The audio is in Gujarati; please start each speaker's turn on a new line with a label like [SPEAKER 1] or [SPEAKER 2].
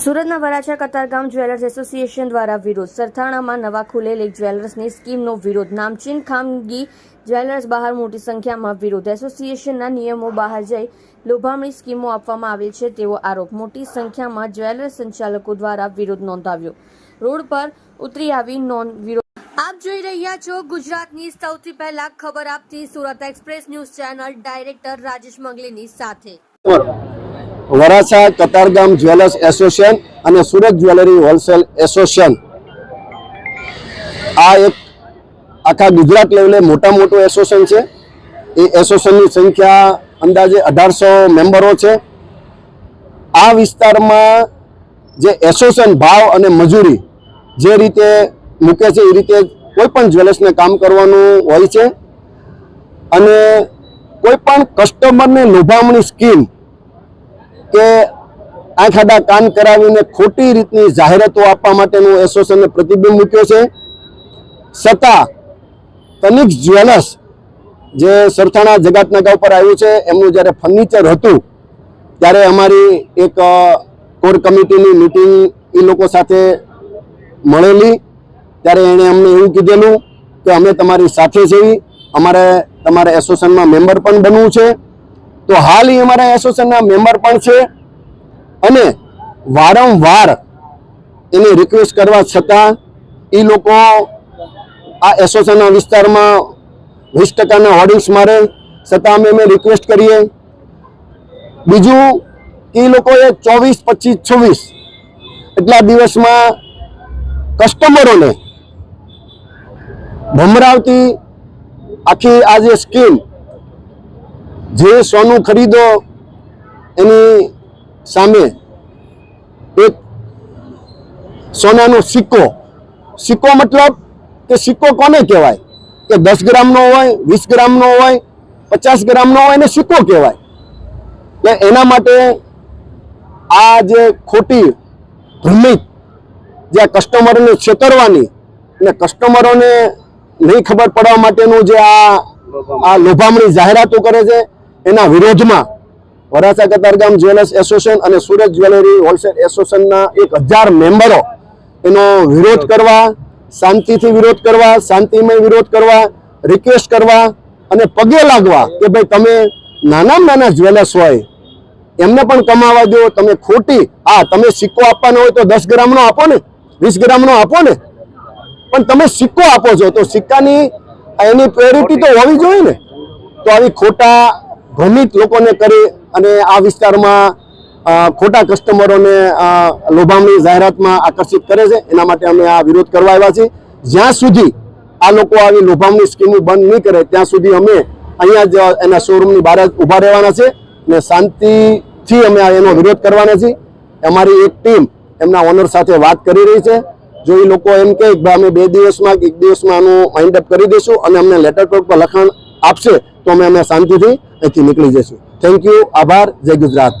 [SPEAKER 1] સુરતના વરાછા કતારગામ જ્વેલર્સ એસોસિએશન દ્વારા વિરોધ. સરથાણામાં નવા ખુલેલી જ્વેલર્સની સ્કીમનો વિરોધ. નામચીન ખાનગી જ્વેલર્સ બહાર મોટી સંખ્યામાં વિરોધ. એસોસિએશનના નિયમો બહાર જઈ લોભામણી સ્કીમો આપવામાં આવેલ છે તેવો આરોપ. મોટી સંખ્યામાં જ્વેલર્સ સંચાલકો દ્વારા વિરોધ નોંધાવ્યો. રોડ પર ઉતરી આવી નોન વિરોધ. આપ જોઈ રહ્યા છો ગુજરાતની સૌથી પહેલા ખબર આપતી Surat express news channel director Rajesh મંગલીની સાથે.
[SPEAKER 2] વરાછા કતારગામ જ્વેલર્સ એસોસિએશન અને સુરત જ્વેલરી હોલસેલ એસોસિએશન. આ એક આખા ગુજરાત લેવલે મોટા મોટું એસોસિએશન છે. એ એસોસિએશનની સંખ્યા અંદાજે અઢારસો મેમ્બરો છે. આ વિસ્તારમાં જે એસોસિએશન ભાવ અને મજૂરી જે રીતે મૂકે છે, એ રીતે કોઈ પણ જ્વેલર્સને કામ કરવાનું હોય છે. અને કોઈ પણ કસ્ટમરને લોભામણી સ્કીમ કે આંખ આડા કાન કરાવીને ખોટી રીતની જાહેરાતો આપવા માટેનું એસોસિએશને પ્રતિબંધ મૂક્યો છે. છતાં તનિક જ્વેલર્સ જે સરથાણા જગાતનાકા ઉપર આવ્યું છે, એમનું જ્યારે ફર્નિચર હતું, ત્યારે અમારી એક કોર કમિટીની મિટિંગ એ લોકો સાથે મળેલી. ત્યારે એણે અમને એવું કીધેલું કે અમે તમારી સાથે છીએ, અમારે તમારા એસોસિએશનમાં મેમ્બર પણ બનવું છે. તો હાલ એ અમારા એસોસિએશનના મેમ્બર પણ છે. અને વારંવાર એને રિક્વેસ્ટ કરવા છતાં એ લોકો આ એસોસિએશનના વિસ્તારમાં વીસ ટકાના હોર્ડિંગ્સ મારે, છતાં અમે અમે રિક્વેસ્ટ કરીએ. બીજું એ લોકોએ ચોવીસ, પચીસ, છવ્વીસ એટલા દિવસમાં કસ્ટમરોને ભમરાવતી આખી આ જે સ્કીમ જે સોનું ખરીદો એની સામે એક સોનાનો સિક્કો. સિક્કો મતલબ કે સિક્કો કોને કહેવાય? કે દસ ગ્રામનો હોય, વીસ ગ્રામનો હોય, પચાસ ગ્રામનો હોય, એને સિક્કો કહેવાય. એટલે એના માટે આ જે ખોટી ભ્રમિત જે આ કસ્ટમરોને છેતરવાની અને કસ્ટમરોને નહીં ખબર પડવા માટેનું જે આ આ લોભામણી જાહેરાતો કરે છે એના વિરોધમાં વરાછા કતારગામ જ્વેલર્સ એસોસિએશન અને સુરત જ્વેલરી હોલસેલ એસોસિએશનના એક હજાર મેમ્બરો એનો વિરોધ કરવા, શાંતિથી વિરોધ કરવા, શાંતિમય વિરોધ કરવા રિક્વેસ્ટ કરવા અને પગે લાગવા કે ભાઈ તમે નાનામાં નાના જ્વેલર્સ હોય, એમને પણ કમાવા દો, તમે ખોટી, હા, તમે સિક્કો આપવાનો હોય તો દસ ગ્રામનો આપો ને, વીસ ગ્રામનો આપો ને, પણ તમે સિક્કો આપો છો, તો સિક્કાની એની પ્યોરિટી તો હોવી જોઈએ ને, તો આવી ખોટા ભ્રમિત લોકોને કરી અને આ વિસ્તારમાં ખોટા કસ્ટમરોને લોભામણી જાહેરાતમાં આકર્ષિત કરે છે. એના માટે અમે આ વિરોધ કરવા આવ્યા છીએ. જ્યાં સુધી આ લોકો આવી લોભામણી સ્કીમો બંધ નહીં કરે, ત્યાં સુધી અમે અહીંયા જ એના શોરૂમની બહાર જ ઊભા રહેવાના છે અને શાંતિથી અમે એનો વિરોધ કરવાના છીએ. અમારી એક ટીમ એમના ઓનર સાથે વાત કરી રહી છે. જો એ લોકો એમ કહે કે અમે બે દિવસમાં કે એક દિવસમાં આનું માઇન્ડ અપ કરી દઈશું અને અમને લેટર પેડ પર લખાણ આપશે, તો અમે અમે શાંતિથી અહીંથી નીકળી જઈશું. થેન્ક યુ આભાર. જય ગુજરાત.